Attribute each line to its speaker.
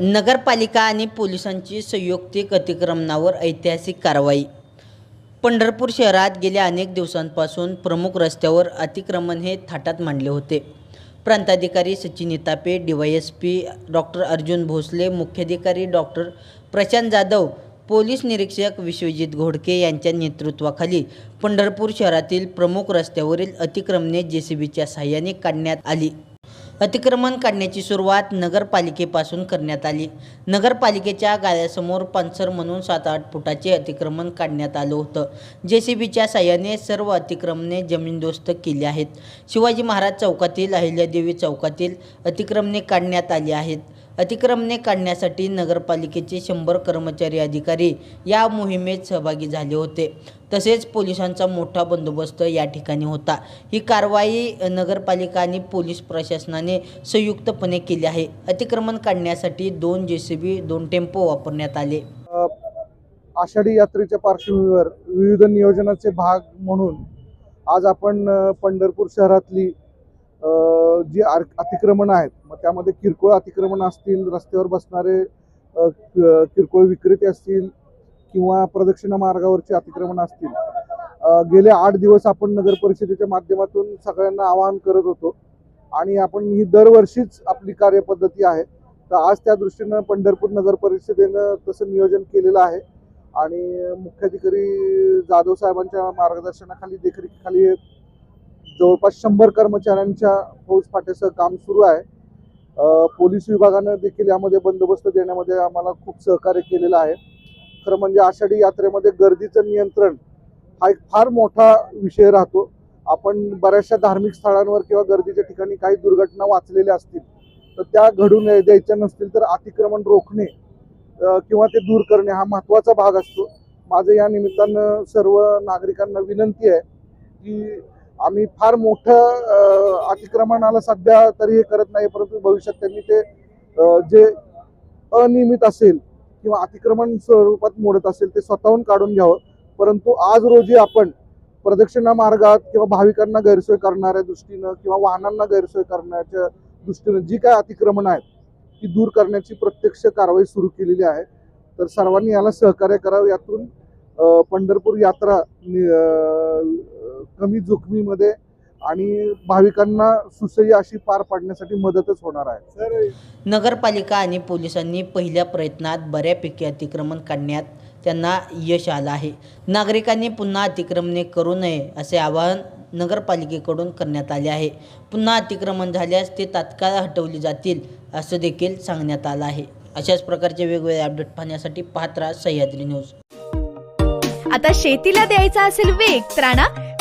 Speaker 1: नगरपालिका आणि पोलिसांची संयुक्तिक अतिक्रमणावर ऐतिहासिक कारवाई. पंढरपूर शहरात गेल्या अनेक दिवसांपासून प्रमुख रस्त्यावर अतिक्रमण हे थाटात मांडले होते. प्रांताधिकारी Sachin Itape D Y S P doctor Arjun Bhosale मुख्याधिकारी डॉक्टर प्रशांत जाधव पोलीस निरीक्षक विश्वजित घोडके यांच्या नेतृत्वाखाली पंढरपूर शहरातील प्रमुख रस्त्यावरील अतिक्रमणे जे सी बीच्या साहाय्याने काढण्यात आली. अतिक्रमण काढण्याची सुरुवात नगरपालिकेपासून करण्यात आली. नगरपालिकेच्या गाळ्यासमोर पानसर म्हणून सात आठ फुटाचे अतिक्रमण काढण्यात आलं होतं. जे सी बीच्या साह्याने सर्व अतिक्रमणे जमीनदोस्त केली आहेत. शिवाजी महाराज चौकातील अहिल्यादेवी चौकातील अतिक्रमणे काढण्यात आली आहेत. अतिक्रमणे काढण्यासाठी नगरपालिकेचे शंभर कर्मचारी अधिकारी या मोहिमेत सहभागी झाले होते. तसेच पोलिसांचा मोठा बंदोबस्त या ठिकाणी होता. ही कारवाई नगरपालिका आणि पोलीस प्रशासनाने संयुक्तपणे केली आहे. अतिक्रमण काढण्यासाठी दोन जे सी बी दोन टेम्पो वापरण्यात आले.
Speaker 2: आषाढी यात्रेच्या पार्श्वभूमीवर विविध नियोजनाचे भाग म्हणून आज आपण पंढरपूर शहरातली जी आर अतिक्रमण आहेत मग त्यामध्ये किरकोळ अतिक्रमण असतील रस्त्यावर बसणारे किरकोळ विक्रेते असतील किंवा प्रदक्षिणा मार्गावरचे अतिक्रमण असतील. गेले आठ दिवस आपण नगर परिषदेच्या माध्यमातून सगळ्यांना आवाहन करत होतो आणि आपण ही दरवर्षीच आपली कार्यपद्धती आहे. तर आज त्या दृष्टीनं पंढरपूर नगर परिषदेनं तसं नियोजन केलेलं आहे आणि मुख्याधिकारी जाधव साहेबांच्या मार्गदर्शनाखाली देखरेखीखाली जवळपास शंभर कर्मचाऱ्यांच्या फौज फाट्याचं काम सुरू आहे. पोलीस विभागानं देखील यामध्ये बंदोबस्त देण्यामध्ये आम्हाला खूप सहकार्य केलेलं आहे. खरं म्हणजे आषाढी यात्रेमध्ये गर्दीचं नियंत्रण हा एक फार मोठा विषय राहतो. आपण बऱ्याचशा धार्मिक स्थळांवर किंवा गर्दीच्या ठिकाणी काही दुर्घटना वाचलेल्या असतील तर त्या घडून द्यायच्या नसतील तर अतिक्रमण रोखणे किंवा ते दूर करणे हा महत्त्वाचा भाग असतो. माझं या निमित्तानं सर्व नागरिकांना विनंती आहे की आम्ही फार मोठं अतिक्रमणाला सध्या तरी हे करत नाही परंतु भविष्यात त्यांनी ते जे अनियमित असेल किंवा अतिक्रमण स्वरूपात मोडत असेल ते स्वतःहून काढून घ्यावं. परंतु आज रोजी आपण प्रदक्षिणा मार्गात किंवा भाविकांना गैरसोय करणाऱ्या दृष्टीनं किंवा वाहनांना गैरसोय करण्याच्या दृष्टीनं जी काय अतिक्रमण आहेत ती दूर करण्याची प्रत्यक्ष कारवाई सुरू केलेली आहे. तर सर्वांनी याला सहकार्य करावं. यातून पंढरपूर यात्रा नि- कमी जोखमीमध्ये आणि भाविकांना सुसह्य अशी पार पाडण्यासाठी मदतच होणार आहे.
Speaker 1: नगरपालिका आणि पोलिसांनी पहिल्या प्रयत्नात बऱ्यापैकी अतिक्रमण काढण्यात त्यांना यश आलं आहे. नागरिकांनी पुन्हा अतिक्रमणे करू नये असे आवाहन नगरपालिकेकडून करण्यात आले आहे. पुन्हा अतिक्रमण झाल्यास ते तात्काळ हटवली जातील असं देखील सांगण्यात आलं आहे. अशाच प्रकारचे वेगवेगळे अपडेट पाहण्यासाठी पाहत राहा सह्याद्री न्यूज.
Speaker 3: आता शेतीला द्यायचा असेल वेग तर आणा